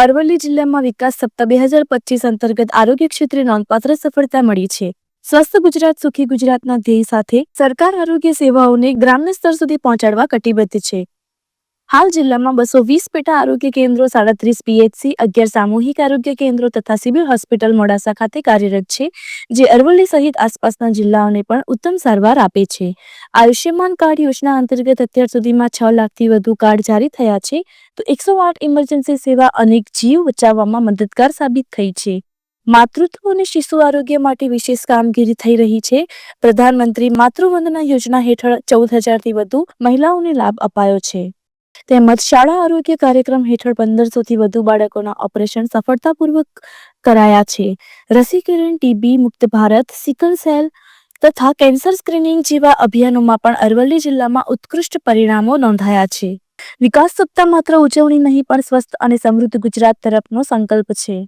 અરવલ્લી જિલ્લામાં વિકાસ સપ્તાહ બે હજાર પચીસ અંતર્ગત આરોગ્ય ક્ષેત્રે નોંધપાત્ર સફળતા મળી છે. સ્વસ્થ ગુજરાત, સુખી ગુજરાતના ધ્યેય સાથે સરકાર આરોગ્ય સેવાઓને ગ્રામ્ય સ્તર સુધી પહોંચાડવા કટિબદ્ધ છે. હાલ જિલ્લામાં બસો વીસ પેટા આરોગ્ય કેન્દ્રો, સાડત્રીસ પીએચસી, અગિયાર સામૂહિક આરોગ્ય કેન્દ્રો તથા સિવિલ હોસ્પિટલ મોડાસા ખાતે કાર્યરત છે, જે અરવલ્લી સહિત આસપાસના જિલ્લાઓને પણ ઉત્તમ સારવાર આપે છે. આયુષ્યમાન કાર્ડ યોજના અંતર્ગત અત્યાર સુધીમાં છ લાખથી વધુ કાર્ડ જારી થયા છે, તો એકસો આઠ ઇમરજન્સી સેવા અનેક જીવ બચાવવામાં મદદગાર સાબિત થઈ છે. માતૃત્વ અને શિશુ આરોગ્ય માટે વિશેષ કામગીરી થઈ રહી છે. પ્રધાનમંત્રી માતૃવંદના યોજના હેઠળ ચૌદ હજારથી વધુ મહિલાઓને લાભ અપાયો છે. તેમજ શાળા આરોગ્ય કાર્યક્રમ હેઠળ પંદરસોથી વધુ બાળકોના ઓપરેશન સફળતાપૂર્વક કરાયા છે. રસીકરણ ટીબી મુક્ત ભારત, સિકલ સેલ તથા કેન્સર સ્ક્રીનિંગ જેવા અભિયાનોમાં પણ અરવલ્લી જિલ્લામાં ઉત્કૃષ્ટ પરિણામો નોંધાયા છે. વિકાસ સપ્તાહ માત્ર ઉજવણી નહીં પણ સ્વસ્થ અને સમૃદ્ધ ગુજરાત તરફનો સંકલ્પ છે.